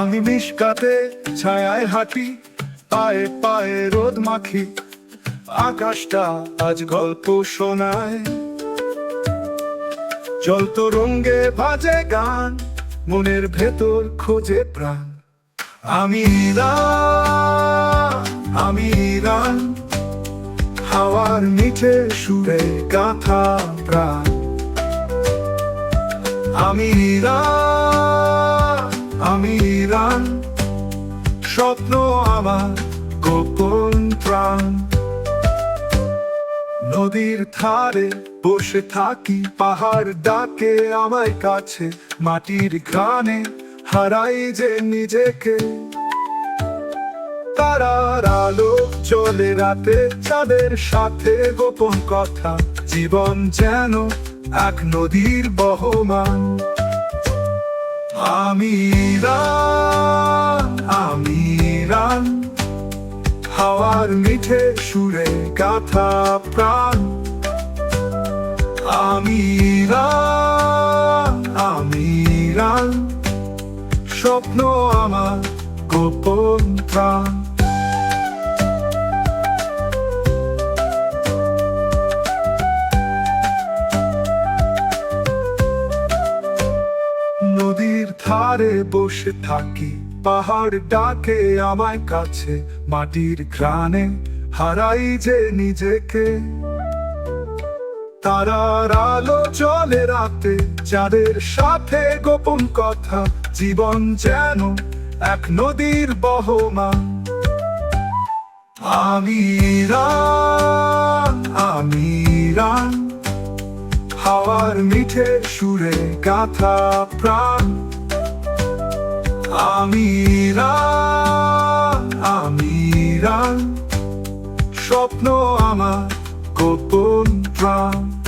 আমি মিশকাতে ছায়ায় হাঁটি পায়ে পায়ে রোদ মাখি আকাশটা আজ গল্প শোনায়। রঙ্গে বাজে গান মনের ভেতর খোঁজে প্রাণ। আমি আমি ইরান হাওয়ার নিচে সুরে গাথা প্রাণ। আমি ইরান, স্বপ্ন আমার গোপন প্রাণ। নদীর ধারে বসে থাকি, পাহাড় ডাকে আমায় কাছে, মাটির গানে হারাই যে নিজেকে। তারার আলো চলে রাতে, চাঁদের সাথে গোপন কথা, জীবন যেন এক নদীর বহমান। আমি রান হাওয়ার মিঠে সুরে গাথা প্রাণ। আমি আমি রান স্বপ্ন আমার গোপন প্রাণ। নদীর ধারে বসে থাকি পাহাড় ডাকে আমায় কাছে, মাটির ঘ্রাণে হারাই যে নিজেকে। তারার আলো চলে রাতে, যাদের সাথে গোপন কথা, জীবন যেন এক নদীর বহমান আমি আমি রান হাওয়ার মিঠে সুরে গাথা প্রাণ। আমি রান স্বপ্ন আমার গোপন প্রাণ।